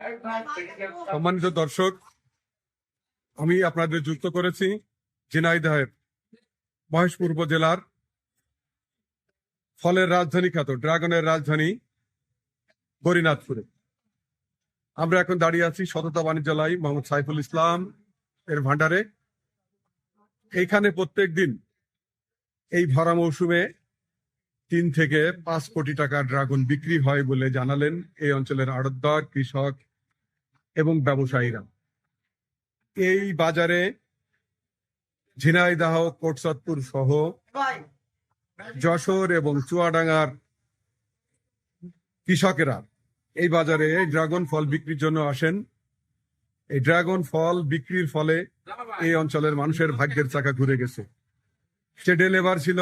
সম্মানিত দর্শক, আমি আপনাদের যুক্ত করেছি ঝিনাইদহের মহেশপুর উপজেলার ফলের রাজধানী খ্যাত, ড্রাগনের রাজধানী গরিনাথপুরে আমরা এখন দাঁড়িয়ে আছি সততা বাণিজ্যালয় মোহাম্মদ সাইফুল ইসলাম এর ভান্ডারে এইখানে প্রত্যেক দিন এই ভরা মৌসুমে তিন থেকে পাঁচ কোটি টাকা ড্রাগন বিক্রি হয় বলে জানালেন এই অঞ্চলের আড়তদার, কৃষক এবং ব্যবসায়ীরা। এই বাজারে ঝিনাইদাহ কোটসাদপুর সহ যশোর এবং চুয়াডাঙ্গার কৃষকেরা এই বাজারে ড্রাগন ফল বিক্রির জন্য আসেন। এই ড্রাগন ফল বিক্রির ফলে এই অঞ্চলের মানুষের ভাগ্যের চাকা ঘুরে গেছে। সে ডেলিভার ছিল,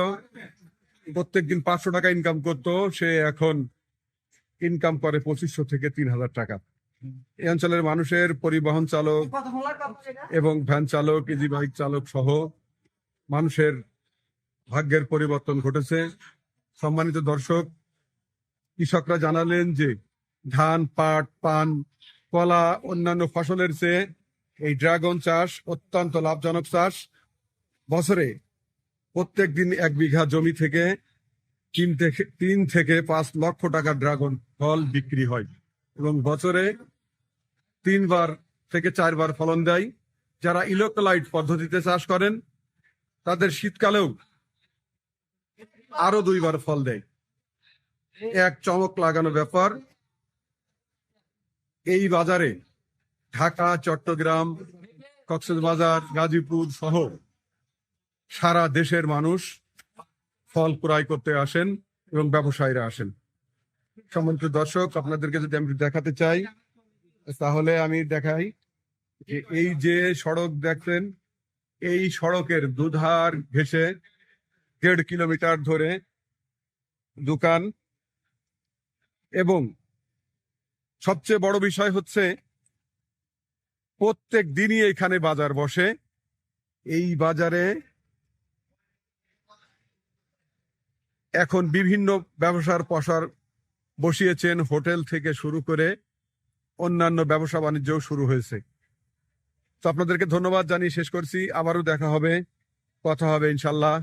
প্রত্যেকদিন পাঁচশো টাকা ইনকাম করতো, সে এখন ইনকাম করে পঁচিশশো থেকে তিন হাজার টাকা। এই অঞ্চলের মানুষের পরিবহন চালক এবং ভ্যান চালক ইজি বাইক চালক সহ মানুষের ভাগ্যের পরিবর্তন ঘটেছে। সম্মানিত দর্শক কৃষকরা জানালেন যে ধান পাট পান কলা অন্যান্য ফসলের চেয়ে এই ড্রাগন চাষ অত্যন্ত লাভজনক চাষ। বছরে প্রত্যেক দিন এক বিঘা জমি থেকে তিন থেকে তিন থেকে পাঁচ লক্ষ টাকা ড্রাগন ফল বিক্রি হয় এবং বছরে তিনবার থেকে চারবার ফলন দেয়। যারা ইলেকট্রোলাইট পদ্ধতিতে চাষ করেন, তাদের শীতকালেও আরও দুইবার ফল দেয়। এক চমক লাগানো ব্যাপার, এই বাজারে ঢাকা, চট্টগ্রাম, কক্সবাজার, গাজীপুর সহ সারা দেশের মানুষ ফল ক্রয় করতে আসেন এবং ব্যবসায়ীরা আসেন। সম্মানিত দর্শক, আপনাদেরকে যদি আমি দেখাতে চাই তাহলে আমি দেখাই যে এই যে সড়ক দেখছেন, এই সড়কের দুধার ঘেসে দেড় কিলোমিটার ধরে দোকান এবং সবচেয়ে বড় বিষয় হচ্ছে প্রত্যেক দিনই এখানে বাজার বসে। এই বাজারে এখন বিভিন্ন ব্যবসার প্রসার বসিয়েছেন হোটেল থেকে শুরু করে অন্যান্য ব্যবসা বাণিজ্যও শুরু হয়েছে। তো আপনাদেরকে ধন্যবাদ জানিয়ে শেষ করছি। আবারও দেখা হবে, কথা হবে ইনশাল্লাহ।